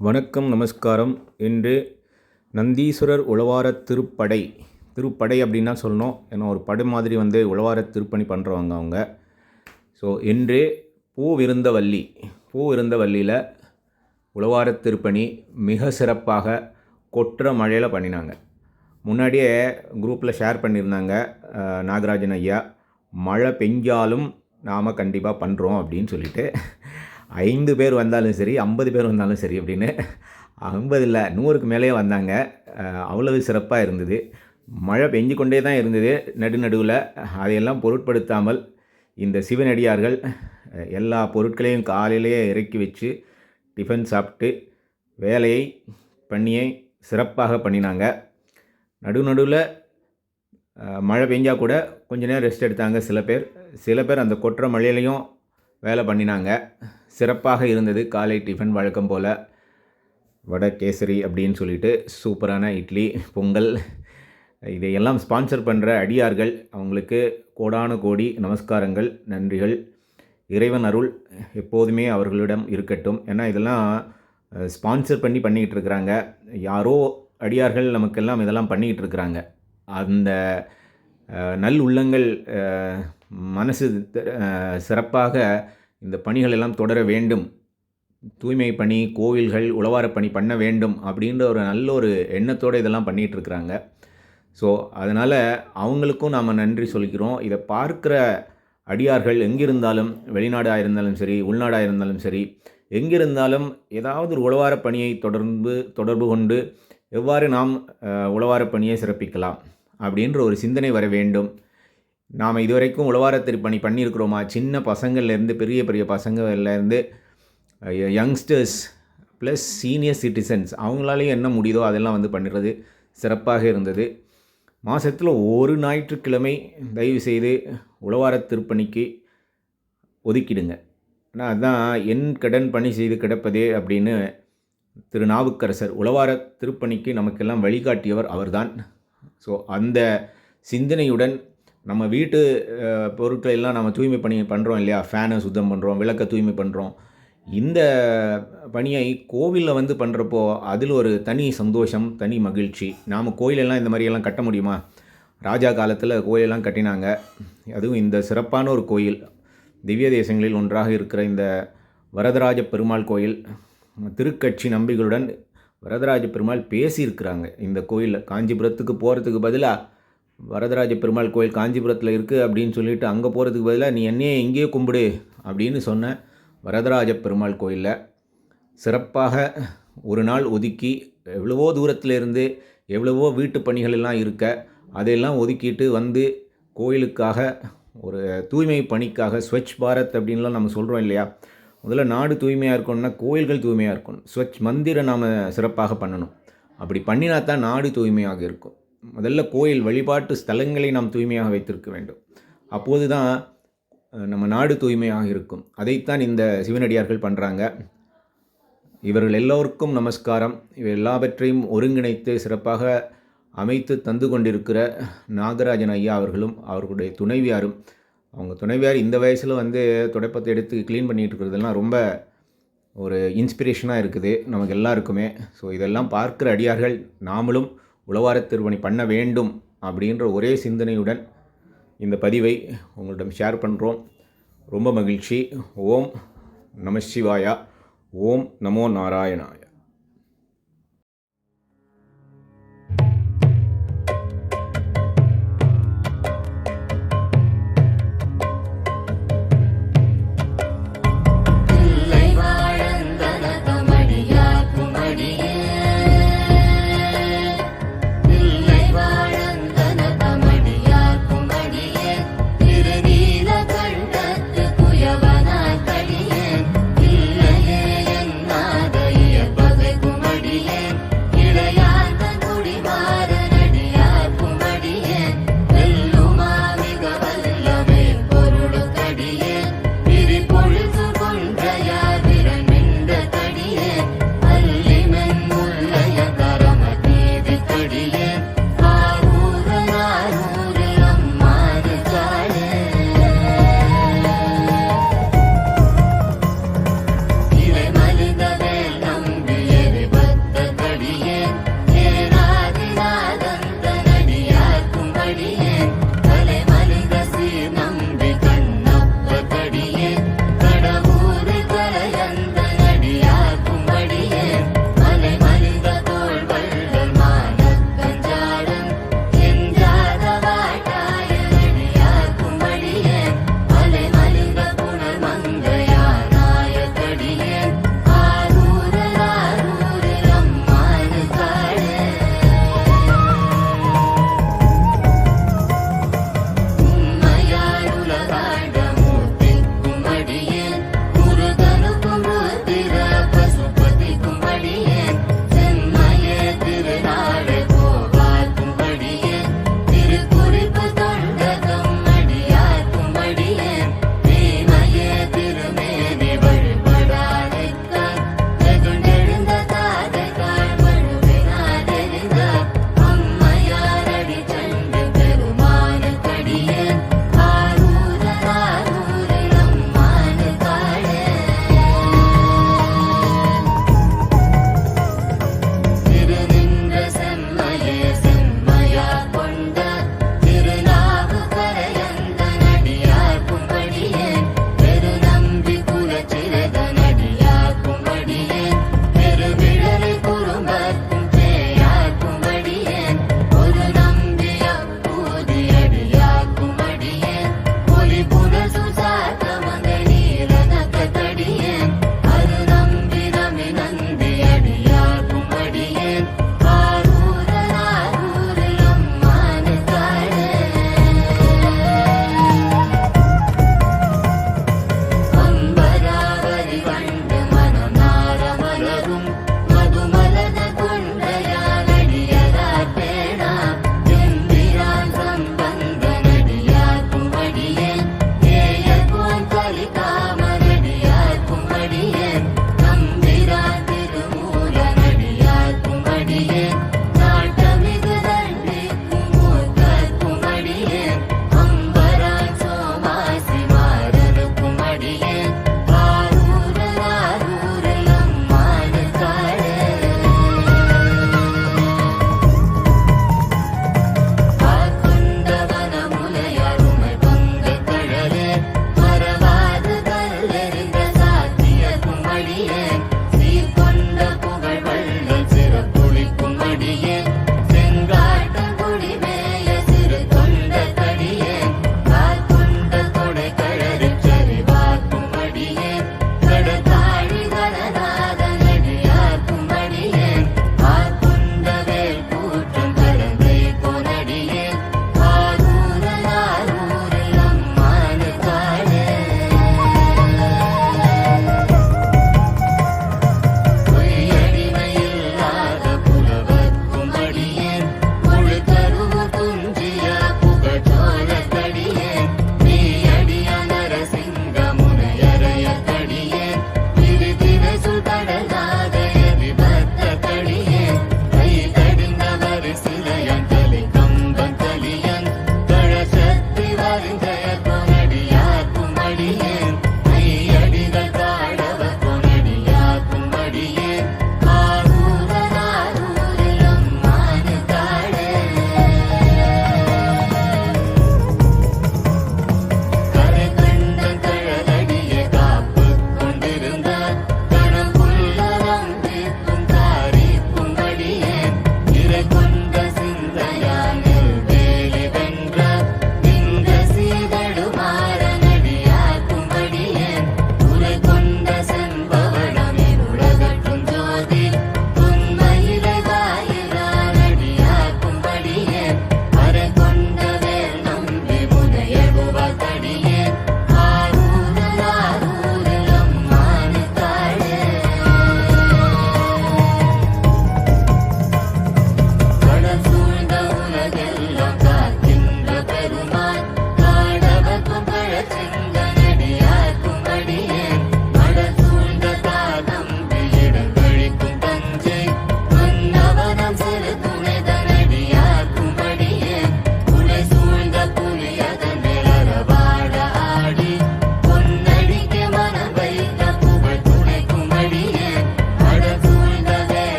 வணக்கம் நமஸ்காரம். என்று நந்தீஸ்வரர் உழவார திருப்படை. திருப்படை அப்படின்னா சொல்லணும். ஏன்னா ஒரு படை மாதிரி வந்து உழவார திருப்பணி பண்ணுறவங்க அவங்க. ஸோ என்று பூ விருந்தவல்லி. பூ விருந்தவல்லியில் உழவார திருப்பணி மிக சிறப்பாக கொற்ற மழையில் பண்ணினாங்க. முன்னாடியே குரூப்பில் ஷேர் பண்ணியிருந்தாங்க நாகராஜன் ஐயா. மழை பெஞ்சாலும் நாம் கண்டிப்பாக பண்ணுறோம் அப்படின்னு சொல்லிட்டு. ஐந்து பேர் வந்தாலும் சரி ஐம்பது பேர் வந்தாலும் சரி அப்படின்னு. ஐம்பது இல்லை நூறுக்கு மேலேயே வந்தாங்க. அவ்வளவு சிறப்பாக இருந்தது. மழை பெஞ்சு கொண்டே தான் இருந்தது நடு நடுவில். அதையெல்லாம் பொருட்படுத்தாமல் இந்த சிவனடியார்கள் எல்லா பொருட்களையும் காலையிலேயே இறக்கி வச்சு டிஃபன் சாப்பிட்டு வேலையை பண்ணியை சிறப்பாக பண்ணினாங்க. நடு நடுவில் மழை பெஞ்சால் கூட கொஞ்ச நேரம் ரெஸ்ட் எடுத்தாங்க சில பேர். சில பேர் அந்த கொற்ற மழையிலையும் வேலை பண்ணினாங்க. சிறப்பாக இருந்தது. காலை டிஃபன் வழக்கம் போல் வடை கேசரி அப்படின்னு சொல்லிட்டு சூப்பரான இட்லி பொங்கல். இதையெல்லாம் ஸ்பான்சர் பண்ணுற அடியார்கள் அவங்களுக்கு கோடான கோடி நமஸ்காரங்கள் நன்றிகள். இறைவன் அருள் எப்போதுமே அவர்களிடம் இருக்கட்டும். ஏன்னா இதெல்லாம் ஸ்பான்சர் பண்ணி பண்ணிக்கிட்டு இருக்கிறாங்க. யாரோ அடியார்கள் நமக்கெல்லாம் இதெல்லாம் பண்ணிக்கிட்டு இருக்கிறாங்க. அந்த நல் உள்ளங்கள் மனசு சிறப்பாக இந்த பணிகள் எல்லாம் தொடர வேண்டும். தூய்மை பணி கோவில்கள் உழவார பணி பண்ண வேண்டும் அப்படின்ற ஒரு நல்ல ஒரு எண்ணத்தோடு இதெல்லாம் பண்ணிகிட்ருக்குறாங்க ஸோ அதனால் அவங்களுக்கும் நாம் நன்றி சொல்லிக்கிறோம் இதை பார்க்குற அடியார்கள் எங்கிருந்தாலும் வெளிநாடாக இருந்தாலும் சரி உள்நாடாக இருந்தாலும் சரி எங்கிருந்தாலும் ஏதாவது ஒரு உழவார பணியை தொடர்ந்து தொடர்பு கொண்டு எவ்வாறு நாம் உழவார பணியை சிறப்பிக்கலாம். அப்படின்ற ஒரு சிந்தனை வர வேண்டும். நாம் இதுவரைக்கும் உழவார திருப்பணி பண்ணியிருக்கிறோமா? சின்ன பசங்கள்லேருந்து பெரிய பெரிய பசங்கள்லேருந்து யங்ஸ்டர்ஸ் ப்ளஸ் சீனியர் சிட்டிசன்ஸ் அவங்களாலேயும் என்ன முடியுதோ அதெல்லாம் வந்து பண்ணுறது சிறப்பாக இருந்தது. மாதத்தில் ஒரு ஞாயிற்றுக்கிழமை தயவு செய்து உழவார திருப்பணிக்கு ஒதுக்கிடுங்க. ஆனால் அதுதான் என் கடன் பணி செய்து கிடப்பதே அப்படின்னு திரு. நாவுக்கரசர் உழவார திருப்பணிக்கு நமக்கெல்லாம் வழிகாட்டியவர் அவர்தான். ஸோ அந்த சிந்தனையுடன் நம்ம வீட்டு பொருட்களை எல்லாம் நம்ம தூய்மை பணி பண்ணுறோம் இல்லையா? ஃபேனை சுத்தம் பண்ணுறோம் விளக்கை தூய்மை பண்ணுறோம் இந்த பணியை கோவிலில் வந்து பண்ணுறப்போ அதில் ஒரு தனி சந்தோஷம் தனி மகிழ்ச்சி. நாம் கோயிலெல்லாம் இந்த மாதிரியெல்லாம் கட்ட முடியுமா? ராஜா காலத்தில் கோயிலெல்லாம் கட்டினாங்க. அதுவும் இந்த சிறப்பான ஒரு கோயில். திவ்ய தேசங்களில் ஒன்றாக இருக்கிற இந்த வரதராஜ பெருமாள் கோயில். திருக்கட்சி நம்பிகளுடன் வரதராஜ பெருமாள் பேசியிருக்கிறாங்க. இந்த கோயிலில் காஞ்சிபுரத்துக்கு போகிறதுக்கு பதிலாக வரதராஜ பெருமாள் கோயில் காஞ்சிபுரத்தில் இருக்குது அப்படின்னு சொல்லிட்டு அங்கே போகிறதுக்கு பதிலாக நீ என்னையே எங்கேயே கும்பிடு அப்படின்னு சொன்ன வரதராஜ பெருமாள் கோயிலில் சிறப்பாக ஒரு நாள் ஒதுக்கி எவ்வளவோ தூரத்தில் இருந்து எவ்வளவோ வீட்டு பணிகள் எல்லாம் இருக்க அதையெல்லாம் ஒதுக்கிட்டு வந்து கோயிலுக்காக ஒரு தூய்மை பணிக்காக ஸ்வச் பாரத் அப்படின்லாம் நம்ம சொல்கிறோம் இல்லையா? முதல்ல நாடு தூய்மையாக இருக்கணும்னா கோயில்கள் தூய்மையாக இருக்கணும். ஸ்வச் மந்திரை நாம் சிறப்பாக பண்ணணும். அப்படி பண்ணினா தான் நாடு தூய்மையாக இருக்கும். முதல்ல கோயில் வழிபாட்டு ஸ்தலங்களை நாம் தூய்மையாக வைத்திருக்க வேண்டும். அப்போது தான் நம்ம நாடு தூய்மையாக இருக்கும். அதைத்தான் இந்த சிவனடியார்கள் பண்ணுறாங்க இவர்கள் எல்லோருக்கும் நமஸ்காரம். இவை எல்லாவற்றையும் ஒருங்கிணைத்து சிறப்பாக அமைத்து தந்து கொண்டிருக்கிற நாகராஜன் ஐயா அவர்களும் அவர்களுடைய துணைவியாரும் அவங்க துணைவியார் இந்த வயசில் வந்து துடைப்பத்தை எடுத்து க்ளீன் பண்ணிகிட்டு இருக்கிறதெல்லாம் ரொம்ப ஒரு இன்ஸ்பிரேஷனாக இருக்குது நமக்கு எல்லாருக்குமே. ஸோ இதெல்லாம் பார்க்குற அடியார்கள் நாமளும் உழவார திருவணி பண்ண வேண்டும் அப்படின்ற ஒரே சிந்தனையுடன் இந்த பதிவை உங்களிடம் ஷேர் பண்ணுறோம் ரொம்ப மகிழ்ச்சி. ஓம் நம சிவாயா. ஓம் நமோ நாராயணாய.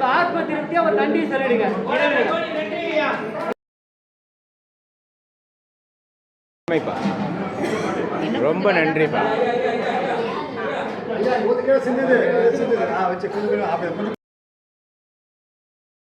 உங்க ஆத்ம திருப்தி அவர் நன்றி சொல்லிடுங்க. ரொம்ப நன்றிப்பா.